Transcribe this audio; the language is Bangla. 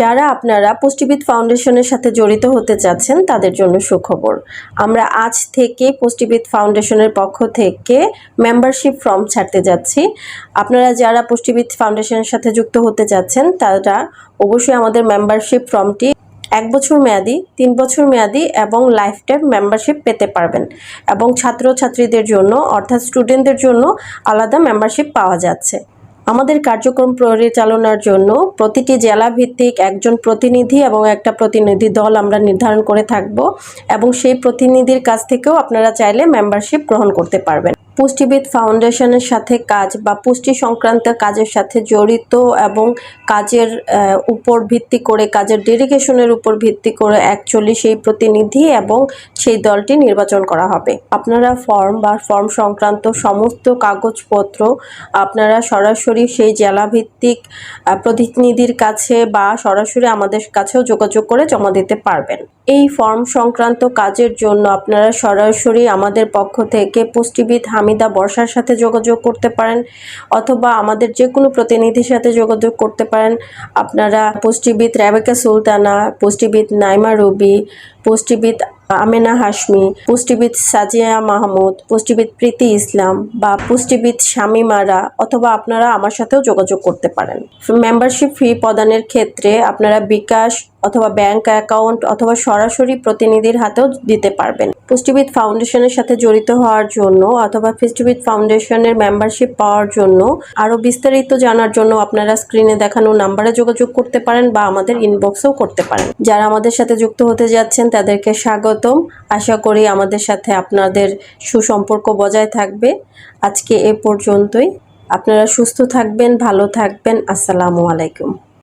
যারা আপনারা পুষ্টিবিদ ফাউন্ডেশনের সাথে জড়িত হতে চাচ্ছেন, তাদের জন্য সুখবর। আমরা আজ থেকে পুষ্টিবিদ ফাউন্ডেশনের পক্ষ থেকে মেম্বারশিপ ফর্ম ছাড়তে যাচ্ছি। আপনারা যারা পুষ্টিবিদ ফাউন্ডেশনের সাথে যুক্ত হতে চাচ্ছেন, তারা অবশ্যই আমাদের মেম্বারশিপ ফর্মটি এক বছর মেয়াদি, তিন বছর মেয়াদি এবং লাইফ টাইম মেম্বারশিপ পেতে পারবেন এবং ছাত্রছাত্রীদের জন্য, অর্থাৎ স্টুডেন্টদের জন্য আলাদা মেম্বারশিপ পাওয়া যাচ্ছে। আমাদের কার্যক্রম পরিচালনার জন্য প্রতিটি জেলা ভিত্তিক একজন প্রতিনিধি এবং একটা প্রতিনিধি দল আমরা নির্ধারণ করে থাকব এবং সেই প্রতিনিধির কাছ থেকেও আপনারা চাইলে মেম্বারশিপ গ্রহণ করতে পারবেন। পুষ্টিবিদ ফাউন্ডেশনের সাথে কাজ বা পুষ্টি সংক্রান্ত কাজের সাথে জড়িত এবং কাজের উপর ভিত্তি করে, কাজের ডেডিকেশনের উপর ভিত্তি করে অ্যাকচুয়ালি সেই প্রতিনিধি এবং সেই দলটি নির্বাচন করা হবে। আপনারা ফর্ম বা ফর্ম সংক্রান্ত সমস্ত কাগজপত্র আপনারা সরাসরি সেই জেলাভিত্তিক প্রতিনিধির কাছে বা সরাসরি আমাদের কাছেও যোগাযোগ করে জমা দিতে পারবেন। এই ফর্ম সংক্রান্ত কাজের জন্য আপনারা সরাসরি আমাদের পক্ষ থেকে পুষ্টিবিদ হামিদা বর্ষার সাথে যোগাযোগ করতে পারেন অথবা আমাদের যে কোনো প্রতিনিধির সাথে যোগাযোগ করতে পারেন। আপনারা পুষ্টিবিদ রেবেকা সুলতানা, পুষ্টিবিদ নাইমা রুবি, পুষ্টিবিদ আমেনা হাশমি, পুষ্টিবিদ সাজিয়া মাহমুদ, পুষ্টিবিদ প্রীতি ইসলাম বা পুষ্টিবিদ শামিমারা অথবা আপনারা আমার সাথেও যোগাযোগ করতে পারেন। মেম্বারশিপ ফি প্রদানের ক্ষেত্রে আপনারা বিকাশ অথবা ব্যাংক অ্যাকাউন্ট অথবা সরাসরি প্রতিনিধির হাতেও দিতে পারবেন। পুষ্টিবিদ ফাউন্ডেশনের সাথে জড়িত হওয়ার জন্য অথবা পুষ্টিবিদ ফাউন্ডেশনের মেম্বারশিপ পাওয়ার জন্য আরও বিস্তারিত জানার জন্য আপনারা স্ক্রিনে দেখানো নাম্বারে যোগাযোগ করতে পারেন বা আমাদের ইনবক্সেও করতে পারেন। যারা আমাদের সাথে যুক্ত হতে যাচ্ছেন, তাদেরকে স্বাগতম। আশা করি আমাদের সাথে আপনাদের সুসম্পর্ক বজায় থাকবে। আজকে এ পর্যন্তই। আপনারা সুস্থ থাকবেন, ভালো থাকবেন। আসসালামু আলাইকুম।